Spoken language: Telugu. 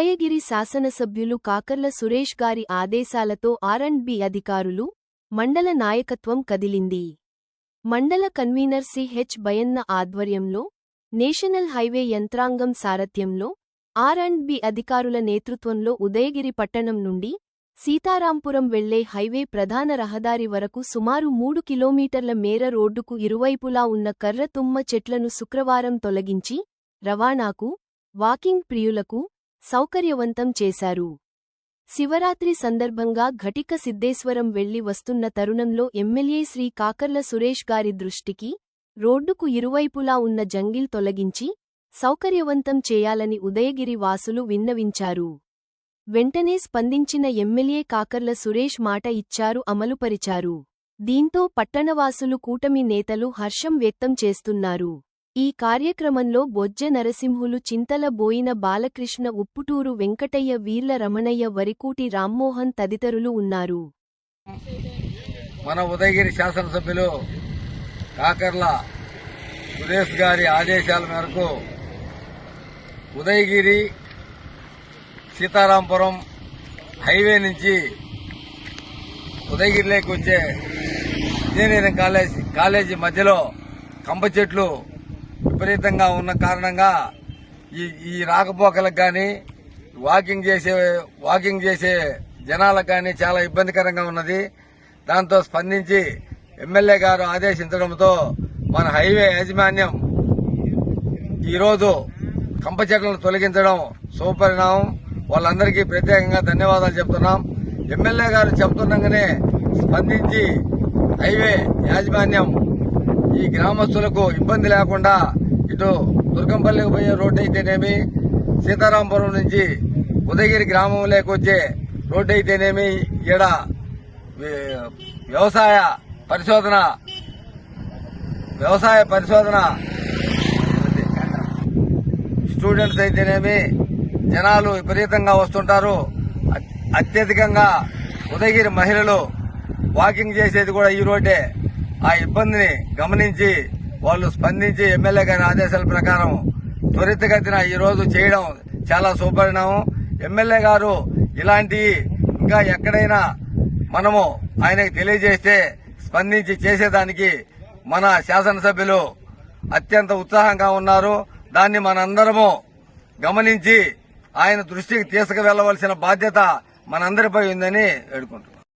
ఉదయగిరి శాసనసభ్యులు కాకర్ల సురేష్ గారి ఆదేశాలతో ఆర్ అండ్ బి అధికారులు మండల నాయకత్వం కదిలింది. మండల కన్వీనర్ సిహెచ్ బయన్న ఆధ్వర్యంలో నేషనల్ హైవే యంత్రాంగం సారథ్యంలో ఆర్ అండ్ బి అధికారుల నేతృత్వంలో ఉదయగిరి పట్టణం నుండి సీతారాంపురం వెళ్ళే హైవే ప్రధాన రహదారి వరకు సుమారు మూడు కిలోమీటర్ల మేర రోడ్డుకు ఇరువైపులా ఉన్న కర్ర తుమ్మ చెట్లను శుక్రవారం తొలగించి రవాణాకు వాకింగ్ ప్రియులకు సౌకర్యవంతం చేశారు. శివరాత్రి సందర్భంగా ఘటిక సిద్ధేశ్వరం వెళ్ళి వస్తున్న తరుణంలో ఎమ్మెల్యే శ్రీ కాకర్ల సురేష్ గారి దృష్టికి రోడ్డుకు ఇరువైపులా ఉన్న జంగిల్ తొలగించి సౌకర్యవంతం చేయాలని ఉదయగిరి వాసులు విన్నవించారు. వెంటనే స్పందించిన ఎమ్మెల్యే కాకర్ల సురేష్ మాట ఇచ్చారు అమలుపరిచారు. దీంతో పట్టణవాసులు కూటమి నేతలు హర్షం వ్యక్తం చేస్తున్నారు. ఈ కార్యక్రమంలో బొజ్జ నరసింహులు చింతల బోయిన బాలకృష్ణ ఉప్పుటూరు వెంకటయ్య వీర్ల రమణయ్య వరికూటి రామ్మోహన్ తదితరులు ఉన్నారు. మన ఉదయగిరి శాసనసభ్యులు కాకర్ల సురేష్ గారి ఆదేశాల మేరకు ఉదయగిరి సీతారాంపురం హైవే నుంచి ఉదయగిరిలోకి వచ్చే ఇంజనీరింగ్ కాలేజ్ కాలేజీ మధ్యలో కంప చెట్లు విపరీతంగా ఉన్న కారణంగా ఈ ఈ రాకపోకలకు కానీ వాకింగ్ చేసే వాకింగ్ చేసే జనాలకు కానీ చాలా ఇబ్బందికరంగా ఉన్నది. దాంతో స్పందించి ఎమ్మెల్యే గారు ఆదేశించడంతో మన హైవే యాజమాన్యం ఈరోజు కంప చెట్లను తొలగించడం శుభపరిణామం వాళ్ళందరికీ ప్రత్యేకంగా ధన్యవాదాలు చెప్తున్నాం. ఎమ్మెల్యే గారు చెప్తుండగానే స్పందించి హైవే యాజమాన్యం ఈ గ్రామస్తులకు ఇబ్బంది లేకుండా ఇటు దుర్గంపల్లికి పోయే రోడ్డు అయితేనేమి సీతారాంపురం నుంచి ఉదయగిరి గ్రామంలోకి వచ్చే రోడ్డు అయితేనేమి ఈడ వ్యవసాయ పరిశోధన వ్యవసాయ పరిశోధన స్టూడెంట్స్ అయితేనేమి జనాలు విపరీతంగా వస్తుంటారు. అత్యధికంగా ఉదయగిరి మహిళలు వాకింగ్ చేసేది కూడా ఈ రోడ్డే. ఆ ఇబ్బందిని గమనించి వాళ్ళు స్పందించి ఎమ్మెల్యే గారి ఆదేశాల ప్రకారం త్వరితగతిన ఈరోజు చేయడం చాలా శుభపరిణామం ఎమ్మెల్యే గారు ఇలాంటి ఇంకా ఎక్కడైనా మనము ఆయనకు తెలియజేస్తే స్పందించి చేసేదానికి మన శాసనసభ్యులు అత్యంత ఉత్సాహంగా ఉన్నారు. దాన్ని మనందరము గమనించి ఆయన దృష్టికి తీసుకువెళ్ళవలసిన బాధ్యత మనందరిపై ఉందని వేడుకుంటున్నాం.